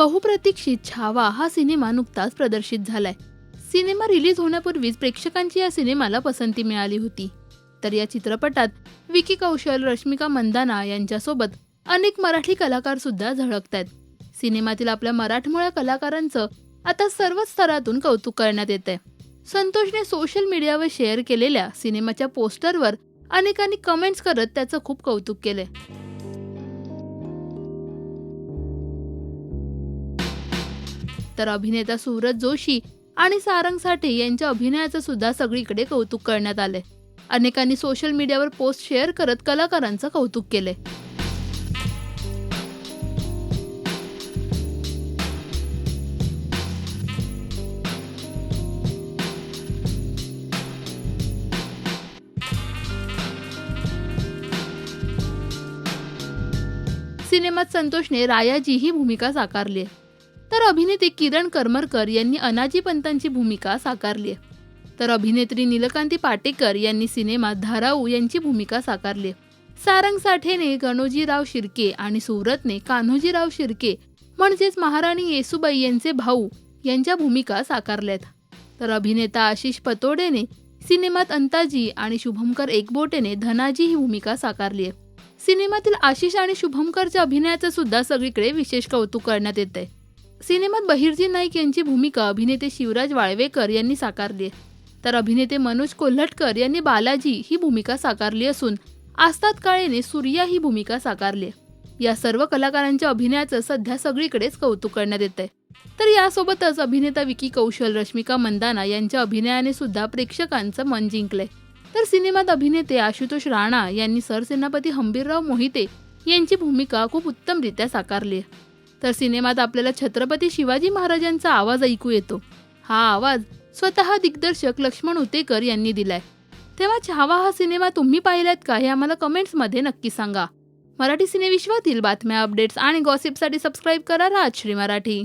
बहुप्रतीक्षित छावा हा सिनेमा नुकताच प्रदर्शित झालाय. सिनेमा रिलीज होण्यापूर्वीच प्रेक्षकांची या सिनेमाला पसंती मिळाली होती. तर या चित्रपटात विकी कौशल रश्मिका मंदाना यांच्यासोबत अनेक मराठी कलाकार सुद्धा झळकत आहेत सिनेमातील आपल्या मराठमोळ्या कलाकारांचं आता सर्वच स्तरातून कौतुक करण्यात येत आहे संतोषने सोशल मीडियावर शेअर केलेल्या सिनेमाच्या पोस्टरवर अनेकांनी कमेंट्स करत त्याचं खूप कौतुक केलंय. तर अभिनेता सूरज जोशी आणि सारंग साठे यांच्या अभिनयाचं सुद्धा सगळीकडे कौतुक करण्यात आलंय. अनेकांनी सोशल मीडियावर पोस्ट शेअर करत कलाकारांचं कौतुक केलंय. सिनेमात संतोषने रायाजी ही भूमिका साकारली आहे तर अभिनेते किरण करमरकर यांनी अनाजी पंतांची भूमिका साकारली आहे तर अभिनेत्री नीलकांती पाटेकर यांनी सिनेमात धाराऊ यांची भूमिका साकारली आहे सारंग साठेने गणोजीराव शिर्के आणि सुरतने कान्होजीराव शिर्के म्हणजेच महाराणी येसुबाई यांचे भाऊ यांच्या भूमिका साकारल्यात. तर अभिनेता आशिष पतोडेने सिनेमात अंताजी आणि शुभमकर एकबोटेने धनाजी ही भूमिका साकारली आहे सिनेमातील आशिष आणि शुभमकरच्या अभिनयाचं सुद्धा सगळीकडे विशेष कौतुक करण्यात येत आहे सिनेमात बहिर्जी नाईक यांची भूमिका अभिनेते शिवराज वाळवेकर यांनी साकारली तर अभिनेते मनोज कोल्हटकर यांनी बालाजी ही भूमिका साकारली असून आस्ताद काळेने सूर्या ही भूमिका साकारली या सर्व कलाकारांच्या अभिनयाचं सध्या सगळीकडेच कौतुक करण्यात येत आहे तर यासोबतच अभिनेता विकी कौशल रश्मिका मंदाना यांच्या अभिनयाने सुद्धा प्रेक्षकांचं मन जिंकलंय. तर सिनेमात अभिनेते आशुतोष राणा यांनी सरसेनापती हंबीरराव मोहिते यांची भूमिका खूप उत्तमरित्या साकारली आहे. तर सिनेमात आपल्याला छत्रपती शिवाजी महाराजांचा आवाज ऐकू येतो. हा आवाज स्वतः दिग्दर्शक लक्ष्मण उतेकर यांनी दिलाय. तेव्हा छावा हा सिनेमा तुम्ही पाहिलात का हे आम्हाला कमेंट्समध्ये नक्की सांगा. मराठी सिनेविश्वातील बातम्या अपडेट्स आणि गॉसिपसाठी सबस्क्राईब करा राजश्री मराठी.